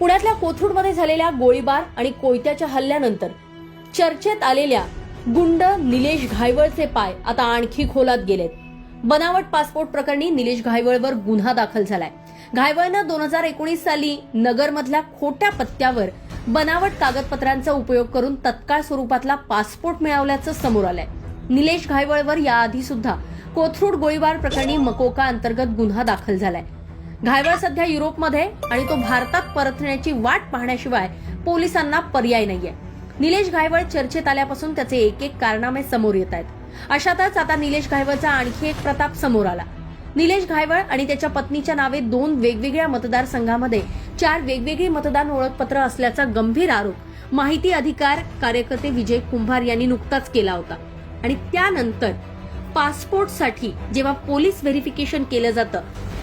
पुण्यातल्या कोथरूडमध्ये झालेल्या गोळीबार आणि कोयत्याच्या हल्ल्यानंतर चर्चेत आलेल्या गुंड निलेश घायवळचे पाय आता आणखी खोलात गेलेत. बनावट पासपोर्ट प्रकरणी निलेश घायवळवर गुन्हा दाखल झालाय. घायवळनं दोन हजार एकोणीस साली नगरमधल्या खोट्या पत्त्यावर बनावट कागदपत्रांचा उपयोग करून तत्काळ स्वरूपातला पासपोर्ट मिळवल्याचं समोर आलंय. निलेश घायवळवर याआधी सुद्धा कोथरूड गोळीबार प्रकरणी मकोका अंतर्गत गुन्हा दाखल झालाय. घायवळ सध्या युरोपमध्ये आणि तो भारतात परतण्याची वाट पाहण्याशिवाय पोलिसांना पर्याय नाहीये. निलेश घायवळ चर्चेत आल्यापासून त्याचे एक एक कारनामे समोर येत आहेत. अशातच आता निलेश घायवळचा आणखी एक प्रताप समोर आला. निलेश घायवळ आणि त्याच्या पत्नीच्या नावे दोन वेगवेगळ्या मतदारसंघामध्ये चार वेगवेगळी मतदान ओळखपत्र असल्याचा गंभीर आरोप माहिती अधिकार कार्यकर्ते विजय कुंभार यांनी नुकताच केला होता. आणि त्यानंतर पासपोर्टसाठी जेव्हा पोलीस व्हेरिफिकेशन केलं जातं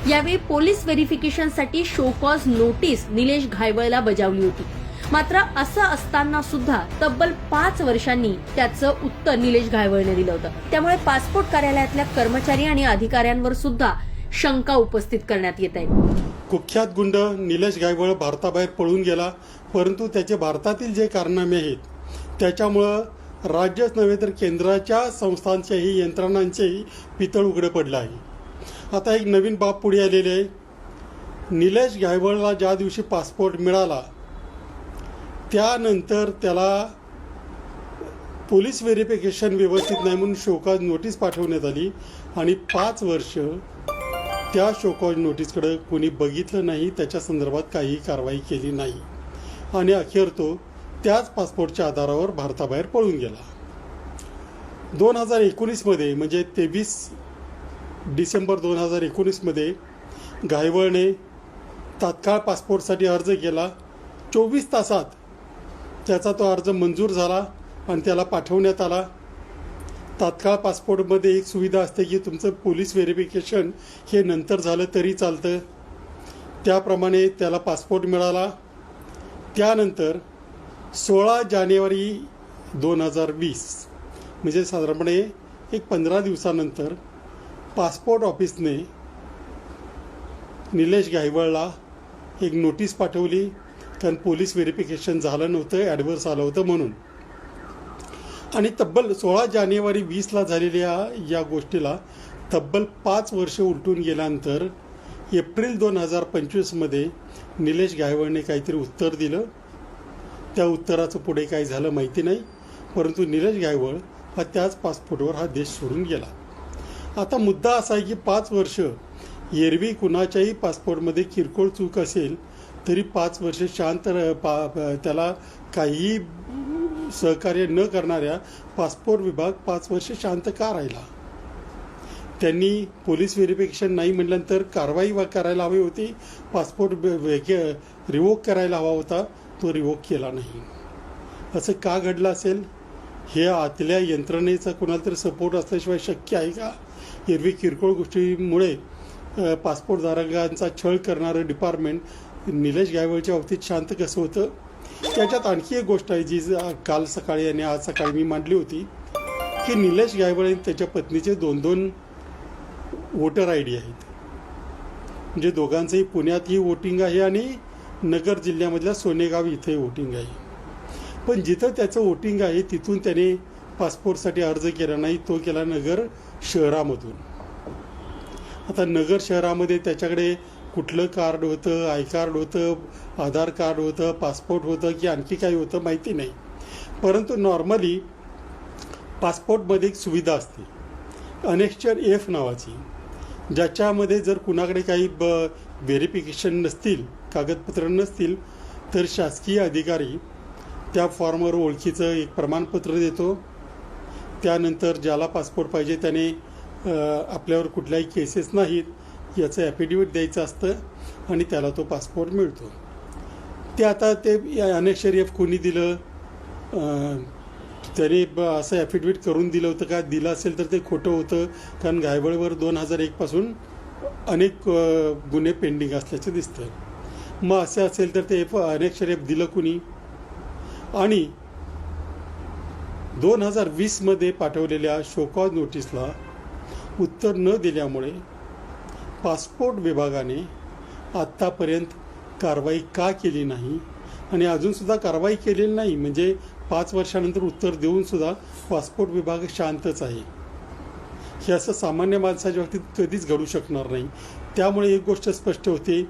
यावेळी पोलीस व्हेरिफिकेशनसाठी शोकॉज नोटीस निलेश घायवळला बजावली होती. मात्र असं असताना सुद्धा तब्बल पाच वर्षांनी त्याचं उत्तर निलेश घायवळने दिलं होतं. त्यामुळे पासपोर्ट कार्यालयातल्या कर्मचारी आणि अधिकाऱ्यांवर सुद्धा शंका उपस्थित करण्यात येत आहे. कुख्यात गुंड निलेश गायवळ भारताबाहेर पळून गेला परंतु त्याचे भारतातील जे कारनामे आहेत त्याच्यामुळं राज्यच नव्हे तर केंद्राच्या संस्थांच्याही यंत्रणांचेही पितळ उघडं पडलं आहे. आता एक नवीन बाब पुढे आलेले आहे. निलेश गायवळला ज्या दिवशी पासपोर्ट मिळाला त्यानंतर त्याला पोलीस व्हेरिफिकेशन व्यवस्थित नाही म्हणून शोकाज नोटीस पाठवण्यात आली आणि पाच वर्ष त्या शोकॉज नोटीसकडे कोणी बघितलं नाही त्याच्या संदर्भात काही कारवाई केली नाही. आणि अखेर तो त्याच पासपोर्टच्या आधारावर भारताबाहेर पळून गेला. दोन हजार एकोणीसमध्ये म्हणजे तेवीस डिसेंबर दोन हजार एकोणीसमध्ये घायवळने तात्काळ पासपोर्टसाठी अर्ज केला. चोवीस तासात त्याचा तो अर्ज मंजूर झाला आणि त्याला पाठवण्यात आला. तात्काळ पासपोर्टमध्ये एक सुविधा असते की तुमचं पोलीस व्हेरिफिकेशन हे नंतर झालं तरी चालतं. त्याप्रमाणे त्याला पासपोर्ट मिळाला. त्यानंतर सोळा जानेवारी दोन हजार वीस म्हणजे साधारणपणे एक पंधरा दिवसानंतर पासपोर्ट ऑफिसने निलेश गायवळला एक नोटीस पाठवली. कारण पोलीस व्हेरिफिकेशन झालं नव्हतं ॲडव्हर्स आलं होतं म्हणून. आणि तब्बल सोळा जानेवारी वीसला झालेल्या या गोष्टीला तब्बल पाच वर्ष उलटून गेल्यानंतर एप्रिल दोन हजार पंचवीसमध्ये निलेश गायवळने काहीतरी उत्तर दिलं. त्या उत्तराचं पुढे काय झालं माहिती नाही परंतु निलेश गायवळ हा त्याच पासपोर्टवर हा देश सोडून गेला. आता मुद्दा असा आहे की पाच वर्ष एरवी कुणाच्याही पासपोर्टमध्ये किरकोळ चूक असेल तरी पाच वर्ष शांत पा त्याला काहीही सहकार्य न करणाऱ्या पासपोर्ट विभाग पाच वर्ष शांत का राहिला? त्यांनी पोलीस व्हेरिफिकेशन नाही म्हटल्यानंतर कारवाई करायला हवी होती पासपोर्ट रिवोक करायला हवा होता तो रिवोक केला नाही. असं का घडलं असेल? हे आतल्या यंत्रणेचा कुणाला तरी सपोर्ट असल्याशिवाय शक्य आहे का? एरवी किरकोळ गोष्टीमुळे पासपोर्टधारकांचा छळ करणारं डिपार्टमेंट निलेश गायवळच्या बाबतीत शांत कसं होतं? त्याच्यात आणखी एक गोष्ट आहे जी ज- काल सकाळी आणि आज सकाळी मी मांडली होती की निलेश गायवळ आणि त्याच्या पत्नीचे दोन दोन वोटर आय डी आहेत. म्हणजे दोघांचंही पुण्यातही वोटिंग आहे आणि नगर जिल्ह्यामधल्या सोनेगाव इथे वोटिंग आहे. पण जिथं त्याचं वोटिंग आहे तिथून त्याने पासपोर्टसाठी अर्ज केला नाही तो केला नगर शहरामधून. आता नगर शहरामध्ये त्याच्याकडे कुठलं कार्ड होतं आय कार्ड होतं आधार कार्ड होतं पासपोर्ट होतं की आणखी काही होतं माहिती नाही. परंतु नॉर्मली पासपोर्टमध्ये एक सुविधा असते. अनेक्स्चर एफ नावाची ज्याच्यामध्ये जर कुणाकडे काही ब व्हेरिफिकेशन नसतील कागदपत्र नसतील तर शासकीय अधिकारी त्या फॉर्मवर ओळखीचं एक प्रमाणपत्र देतो. त्यानंतर ज्याला पासपोर्ट पाहिजे त्याने आपल्यावर कुठल्याही केसेस नाहीत याचं ॲफिडेविट द्यायचं असतं आणि त्याला तो पासपोर्ट मिळतो. ते आता ते अनेक शरीफ कोणी दिलं त्याने ब असं ॲफिडेविट करून दिलं होतं का दिलं असेल तर ते खोटं होतं कारण घायबळवर दोन हजार एकपासून अनेक गुन्हे पेंडिंग असल्याचं दिसतं मग असं असेल तर ते एफ अनेक शरीफ दिलं कुणी? आणि दोन हजार वीसमध्ये पाठवलेल्या शोकॉज नोटीसला उत्तर न दिल्यामुळे पासपोर्ट विभागाने आत्तापर्यंत कारवाई का केली नाही आणि अजूनसुद्धा कारवाई केलेली नाही म्हणजे पाच वर्षानंतर उत्तर देऊन सुद्धा पासपोर्ट विभाग शांतच आहे. हे असं सामान्य माणसाच्या बाबतीत कधीच घडू शकणार नाही. त्यामुळे एक गोष्ट स्पष्ट होते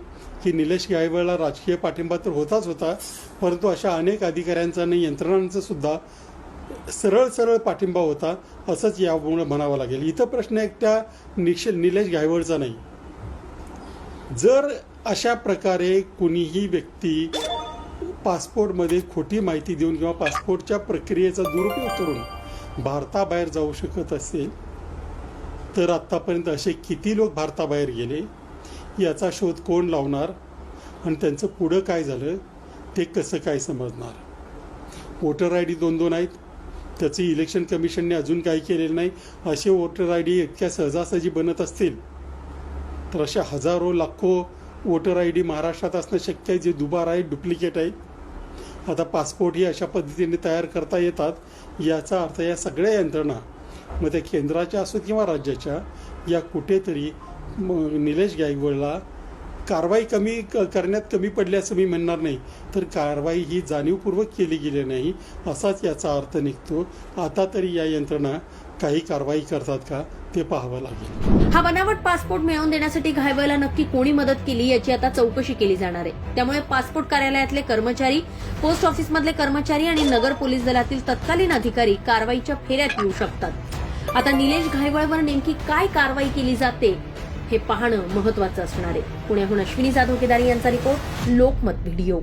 की निलेश गायवळला राजकीय पाठिंबा तर होताच होता परंतु अशा अनेक अधिकाऱ्यांचा आणि यंत्रणांचंसुद्धा सरळ सरळ पाठिंबा होता असंच यामुळे म्हणावं लागेल. इथं प्रश्न एकट्या निश निलेश गायवडचा नाही. जर अशा प्रकारे कुणीही व्यक्ती पासपोर्टमध्ये खोटी माहिती देऊन किंवा पासपोर्टच्या प्रक्रियेचा दुरुपयोग करून भारताबाहेर जाऊ शकत असेल तर आत्तापर्यंत असे किती लोक भारताबाहेर गेले याचा शोध कोण लावणार आणि त्यांचं पुढं काय झालं ते कसं काय समजणार? वोटर आय डी दोन दोन आहेत. त्याचं इलेक्शन कमिशनने अजून काही केलेलं नाही. असे वोटर आय डी इतक्या सहजासहजी बनत असतील तर अशा हजारो लाखो वोटर आय डी महाराष्ट्रात असणं शक्य आहे जे दुबार आहे डुप्लिकेट आहे. आता पासपोर्ट ही अशा पद्धतीने तयार करता येतात याचा अर्थ या सगळ्या यंत्रणा मग त्या केंद्राच्या असो किंवा राज्याच्या या कुठेतरी निलेश गायकवाडला कारवाई कमी क- करण्यात कमी पडली असं मी म्हणणार नाही. तर कारवाई ही जाणीवपूर्वक केली गेली नाही असाच याचा अर्थ निघतो. आता तरी या यंत्रणा काही कारवाई करतात का ते पाहावं लागेल. हा बनावट पासपोर्ट मिळवून देण्यासाठी घायवायला नक्की कोणी मदत केली याची आता चौकशी केली जाणार आहे. त्यामुळे पासपोर्ट कार्यालयातले कर्मचारी पोस्ट ऑफिसमधले कर्मचारी आणि नगर पोलीस दलातील तत्कालीन अधिकारी कारवाईच्या फेऱ्यात येऊ शकतात. आता निलेश घायवळवर नेमकी काय कारवाई केली जाते हे पाहणं महत्वाचं असणार आहे. पुण्याहून अश्विनी जाधव केदारी यांचा रिपोर्ट लोकमत व्हिडिओ.